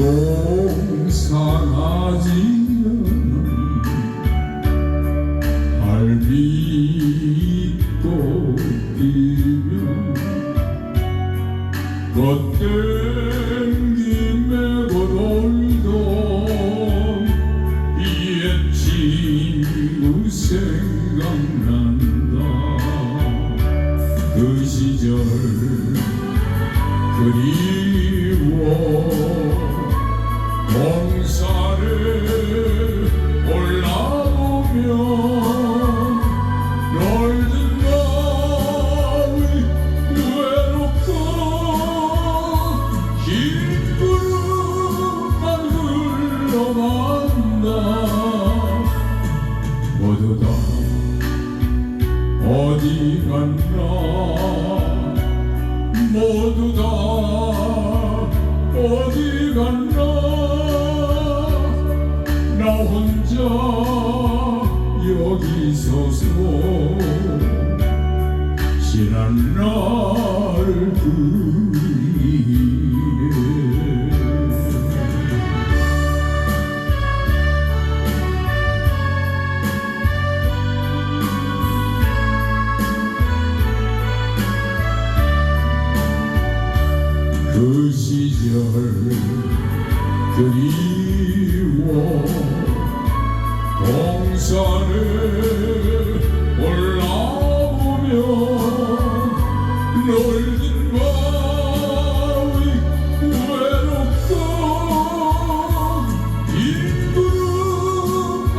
동상하지 않은 할비꽃 피면 겉땡김에 걷돌던 이의 친구 생각난다 그 시절 그리워. 동산에 올라오면 넓은 마음이 외롭고 긴 구름만 흘러간다. 모두 다 어디 갔나? 모두 다 혼자 여기 서서 지난 날을 그리네 그 시절 그리워 동 산에 올라오면 넓은 마음이 외롭고 긴 구름만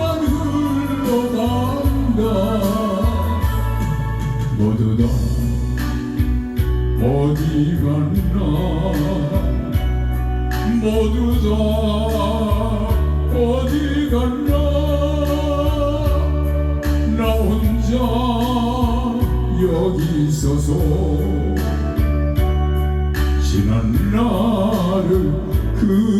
흘러간다. 모두 다 어디 갔나? 모두 다 어디 갔나 나 있어서 지난 날을 그